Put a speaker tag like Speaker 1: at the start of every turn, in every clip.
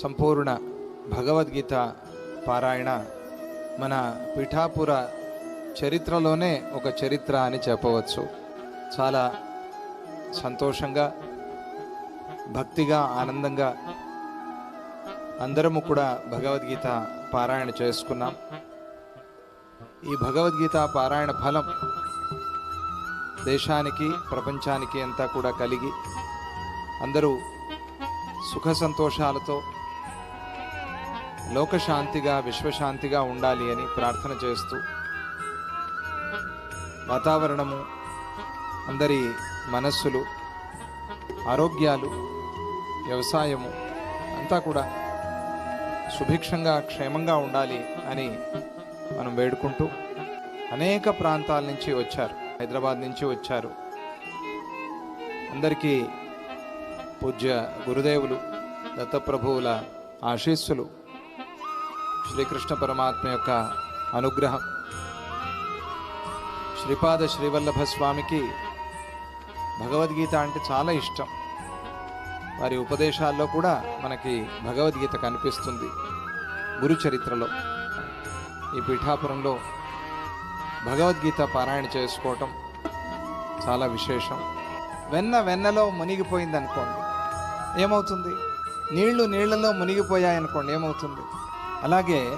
Speaker 1: సంపూర్ణ భగవద్గీత పారాయణ మన పిఠాపుర చరిత్రలోనే ఒక చరిత్ర అని చెప్పవచ్చు. చాలా సంతోషంగా భక్తిగా ఆనందంగా అందరము కూడా భగవద్గీత పారాయణ చేసుకున్నాం. ఈ భగవద్గీత పారాయణ ఫలం దేశానికి ప్రపంచానికి అంతా కూడా కలిగి అందరూ సుఖ సంతోషాలతో లోకశాంతిగా విశ్వశాంతిగా ఉండాలి అని ప్రార్థన చేస్తూ వాతావరణము అందరి మనస్సులు ఆరోగ్యాలు వ్యవసాయము అంతా కూడా సుభిక్షంగా క్షేమంగా ఉండాలి అని మనం వేడుకుంటూ అనేక ప్రాంతాల నుంచి వచ్చారు. హైదరాబాద్ నుంచి వచ్చారు. అందరికీ పూజ్య గురుదేవులు దత్తప్రభువుల ఆశీస్సులు శ్రీకృష్ణ పరమాత్మ యొక్క అనుగ్రహం. శ్రీపాద శ్రీవల్లభ స్వామికి భగవద్గీత అంటే చాలా ఇష్టం. వారి ఉపదేశాల్లో కూడా మనకి భగవద్గీత కనిపిస్తుంది గురు చరిత్రలో ఈ పీఠాపురంలో భగవద్గీత పారాయణ చేసుకోవటం చాలా విశేషం. వెన్న వెన్నలో మునిగిపోయింది అనుకోండి ఏమవుతుంది? నీళ్ళు నీళ్ళలో మునిగిపోయాయనుకోండి ఏమవుతుంది? అలాగే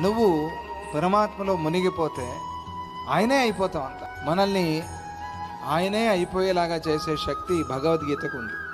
Speaker 1: నువ్వు పరమాత్మలో మునిగిపోతే ఆయనే అయిపోతావు అంత మనల్ని ఆయనే అయిపోయేలాగా చేసే శక్తి భగవద్గీతకు ఉంది.